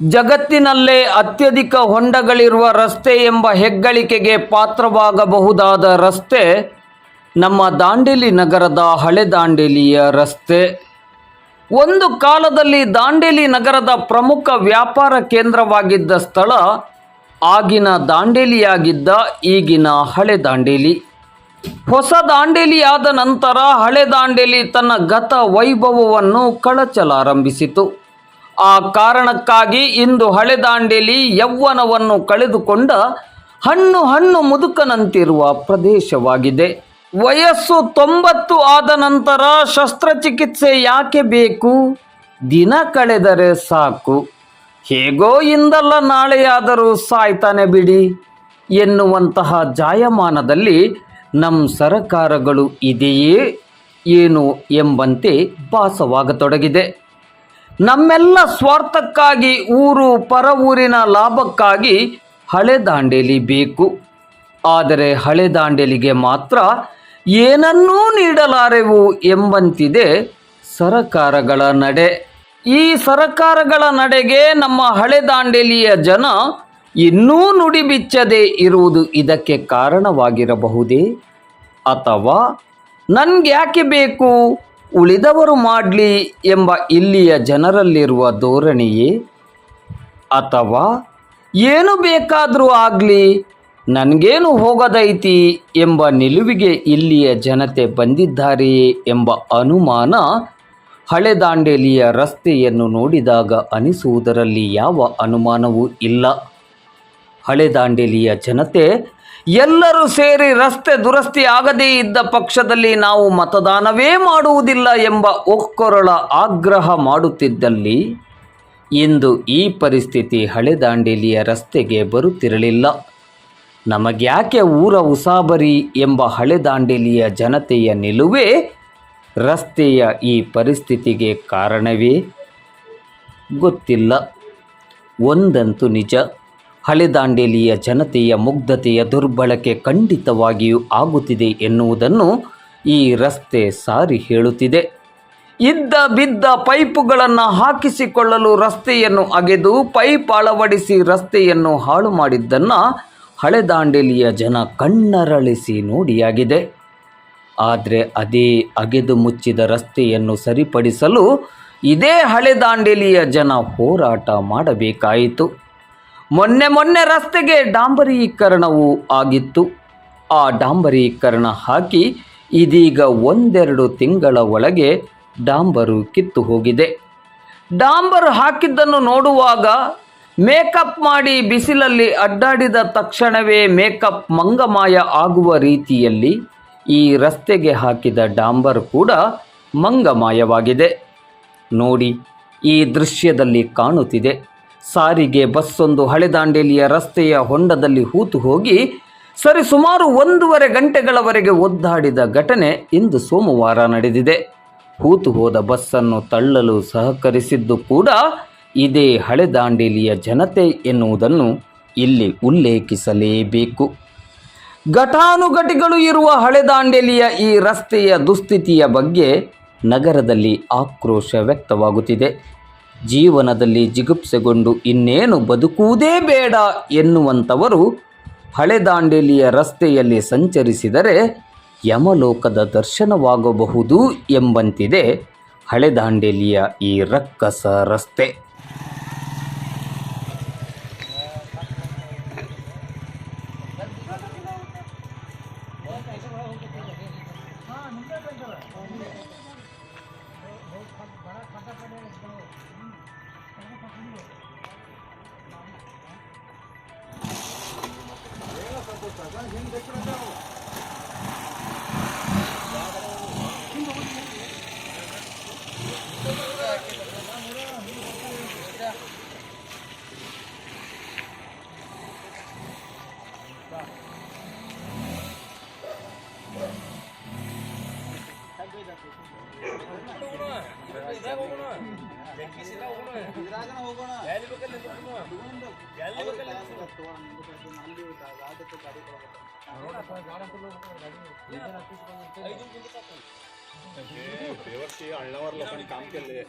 ಜಗತ್ತಿನಲ್ಲೇ ಅತ್ಯಧಿಕ ಹೊಂಡಗಳಿರುವ ರಸ್ತೆ ಎಂಬ ಹೆಗ್ಗಳಿಕೆಗೆ ಪಾತ್ರವಾಗಬಹುದಾದ ರಸ್ತೆ ನಮ್ಮ ದಾಂಡೇಲಿ ನಗರದ ಹಳೆ ದಾಂಡೇಲಿಯ ರಸ್ತೆ. ಒಂದು ಕಾಲದಲ್ಲಿ ದಾಂಡೇಲಿ ನಗರದ ಪ್ರಮುಖ ವ್ಯಾಪಾರ ಕೇಂದ್ರವಾಗಿದ್ದ ಸ್ಥಳ ಆಗಿನ ದಾಂಡೇಲಿಯಾಗಿದ್ದ ಈಗಿನ ಹಳೆ ದಾಂಡೇಲಿ. ಹೊಸ ದಾಂಡೇಲಿ ಆದ ನಂತರ ಹಳೆ ದಾಂಡೇಲಿ ತನ್ನ ಗತ ವೈಭವವನ್ನು ಕಳಚಲಾರಂಭಿಸಿತು. ಆ ಕಾರಣಕ್ಕಾಗಿ ಇಂದು ಹಳೆ ದಾಂಡೇಲಿ ಯೌವನವನ್ನು ಕಳೆದುಕೊಂಡ ಹಣ್ಣು ಹಣ್ಣು ಮುದುಕನಂತಿರುವ ಪ್ರದೇಶವಾಗಿದೆ. ವಯಸ್ಸು ತೊಂಬತ್ತು ಆದ ನಂತರ ಶಸ್ತ್ರಚಿಕಿತ್ಸೆ ಯಾಕೆ ಬೇಕು? ದಿನ ಕಳೆದರೆ ಸಾಕು. ಹೇಗೋ ಇಂದಲ್ಲ ನಾಳೆಯಾದರೂ ಸಾಯ್ತಾನೆ ಬಿಡಿ. ಎನ್ನುವಂತಹ ಜಾಯಮಾನದಲ್ಲಿ ನಮ್ಮ ಸರಕಾರಗಳು ಇದೆಯೇ? ಏನು ಎಂಬಂತೆ ಭಾಸವಾಗತೊಡಗಿದೆ. ನಮ್ಮೆಲ್ಲ ಸ್ವಾರ್ಥಕ್ಕಾಗಿ, ಊರು ಪರ ಊರಿನ ಲಾಭಕ್ಕಾಗಿ ಹಳೆ ದಾಂಡೇಲಿ ಬೇಕು. ಆದರೆ ಹಳೆ ದಾಂಡೇಲಿಗೆ ಮಾತ್ರ ಏನನ್ನೂ ನೀಡಲಾರೆವು ಎಂಬಂತಿದೆ ಸರಕಾರಗಳ ನಡೆ. ಈ ಸರಕಾರಗಳ ನಡೆಗೆ ನಮ್ಮ ಹಳೆ ದಾಂಡೇಲಿಯ ಜನ ಇನ್ನೂ ನುಡಿಬಿಚ್ಚದೆ ಇರುವುದು ಇದಕ್ಕೆ ಕಾರಣವಾಗಿರಬಹುದೇ? ಅಥವಾ ನನ್ಗೆ ಯಾಕೆ ಬೇಕು? ಉಳಿದವರು ಮಾಡಲಿ ಎಂಬ ಇಲ್ಲಿಯ ಜನರಲ್ಲಿರುವ ಧೋರಣೆಯೇ? ಅಥವಾ ಏನು ಬೇಕಾದರೂ ಆಗಲಿ, ನನಗೇನು ಹೋಗದೈತಿ ಎಂಬ ನಿಲುವಿಗೆ ಇಲ್ಲಿಯ ಜನತೆ ಬಂದಿದ್ದಾರೆಯೇ ಎಂಬ ಅನುಮಾನ ಹಳೆ ದಾಂಡೇಲಿಯ ರಸ್ತೆಯನ್ನು ನೋಡಿದಾಗ ಅನಿಸುವುದರಲ್ಲಿ ಯಾವ ಅನುಮಾನವೂ ಇಲ್ಲ. ಹಳೆ ದಾಂಡೇಲಿಯ ಜನತೆ ಎಲ್ಲರೂ ಸೇರಿ ರಸ್ತೆ ದುರಸ್ತಿ ಆಗದೇ ಇದ್ದ ಪಕ್ಷದಲ್ಲಿ ನಾವು ಮತದಾನವೇ ಮಾಡುವುದಿಲ್ಲ ಎಂಬ ಒಕ್ಕೊರಳ ಆಗ್ರಹ ಮಾಡುತ್ತಿದ್ದಲ್ಲಿ ಇಂದು ಈ ಪರಿಸ್ಥಿತಿ ಹಳೆ ದಾಂಡೇಲಿಯ ರಸ್ತೆಗೆ ಬರುತ್ತಿರಲಿಲ್ಲ. ನಮಗ್ಯಾಕೆ ಊರ ಉಸಾಬರಿ ಎಂಬ ಹಳೆ ದಾಂಡೇಲಿಯ ಜನತೆಯ ನಿಲುವೇ ರಸ್ತೆಯ ಈ ಪರಿಸ್ಥಿತಿಗೆ ಕಾರಣವೇ? ಗೊತ್ತಿಲ್ಲ. ಒಂದಂತೂ ನಿಜ. ಹಳೆ ದಾಂಡೇಲಿಯ ಜನತೆಯ ಮುಗ್ಧತೆಯ ದುರ್ಬಳಕೆ ಖಂಡಿತವಾಗಿಯೂ ಆಗುತ್ತಿದೆ ಎನ್ನುವುದನ್ನು ಈ ರಸ್ತೆ ಸಾರಿ ಹೇಳುತ್ತಿದೆ. ಇದ್ದ ಬಿದ್ದ ಪೈಪುಗಳನ್ನು ಹಾಕಿಸಿಕೊಳ್ಳಲು ರಸ್ತೆಯನ್ನು ಅಗೆದು ಪೈಪ್ ಅಳವಡಿಸಿ ರಸ್ತೆಯನ್ನು ಹಾಳು ಮಾಡಿದ್ದನ್ನು ಹಳೆ ದಾಂಡೇಲಿಯ ಜನ ಕಣ್ಣರಳಿಸಿ ನೋಡಿಯಾಗಿದೆ. ಆದರೆ ಅದೇ ಅಗೆದು ಮುಚ್ಚಿದ ರಸ್ತೆಯನ್ನು ಸರಿಪಡಿಸಲು ಇದೇ ಹಳೆ ದಾಂಡೇಲಿಯ ಜನ ಹೋರಾಟ ಮಾಡಬೇಕಾಯಿತು. ಮೊನ್ನೆ ಮೊನ್ನೆ ರಸ್ತೆಗೆ ಡಾಂಬರೀಕರಣವೂ ಆಗಿತ್ತು. ಆ ಡಾಂಬರೀಕರಣ ಹಾಕಿ ಇದೀಗ ಒಂದೆರಡು ತಿಂಗಳ ಒಳಗೆ ಡಾಂಬರು ಕಿತ್ತು ಹೋಗಿದೆ. ಡಾಂಬರ್ ಹಾಕಿದ್ದನ್ನು ನೋಡುವಾಗ ಮೇಕಪ್ ಮಾಡಿ ಬಿಸಿಲಲ್ಲಿ ಅಡ್ಡಾಡಿದ ತಕ್ಷಣವೇ ಮೇಕಪ್ ಮಂಗಮಾಯ ಆಗುವ ರೀತಿಯಲ್ಲಿ ಈ ರಸ್ತೆಗೆ ಹಾಕಿದ ಡಾಂಬರ್ ಕೂಡ ಮಂಗಮಾಯವಾಗಿದೆ. ನೋಡಿ, ಈ ದೃಶ್ಯದಲ್ಲಿ ಕಾಣುತ್ತಿದೆ. ಸಾರಿಗೆ ಬಸ್ಸೊಂದು ಹಳೆದಾಂಡೇಲಿಯ ರಸ್ತೆಯ ಹೊಂಡದಲ್ಲಿ ಹೂತು ಹೋಗಿ ಸರಿ ಸುಮಾರು ಒಂದೂವರೆ ಗಂಟೆಗಳವರೆಗೆ ಒದ್ದಾಡಿದ ಘಟನೆ ಇಂದು ಸೋಮವಾರ ನಡೆದಿದೆ. ಹೂತು ಹೋದ ಬಸ್ಸನ್ನು ತಳ್ಳಲು ಸಹಕರಿಸಿದ್ದು ಕೂಡ ಇದೇ ಹಳೆದಾಂಡೇಲಿಯ ಜನತೆ ಎನ್ನುವುದನ್ನು ಇಲ್ಲಿ ಉಲ್ಲೇಖಿಸಲೇಬೇಕು. ಘಟಾನುಘಟಿಗಳು ಇರುವ ಹಳೆದಾಂಡೇಲಿಯ ಈ ರಸ್ತೆಯ ದುಸ್ಥಿತಿಯ ಬಗ್ಗೆ ನಗರದಲ್ಲಿ ಆಕ್ರೋಶ ವ್ಯಕ್ತವಾಗುತ್ತಿದೆ. ಜೀವನದಲ್ಲಿ ಜಿಗುಪ್ಸೆಗೊಂಡು ಇನ್ನೇನು ಬದುಕುವುದೇ ಬೇಡ ಎನ್ನುವಂಥವರು ಹಳೆದಾಂಡೇಲಿಯ ರಸ್ತೆಯಲ್ಲಿ ಸಂಚರಿಸಿದರೆ ಯಮಲೋಕದ ದರ್ಶನವಾಗಬಹುದು ಎಂಬಂತಿದೆ ಹಳೆದಾಂಡೇಲಿಯ ಈ ರಕ್ಕಸ ರಸ್ತೆ. Tá vazando, vai tirar da onde? लोकांनी काम केले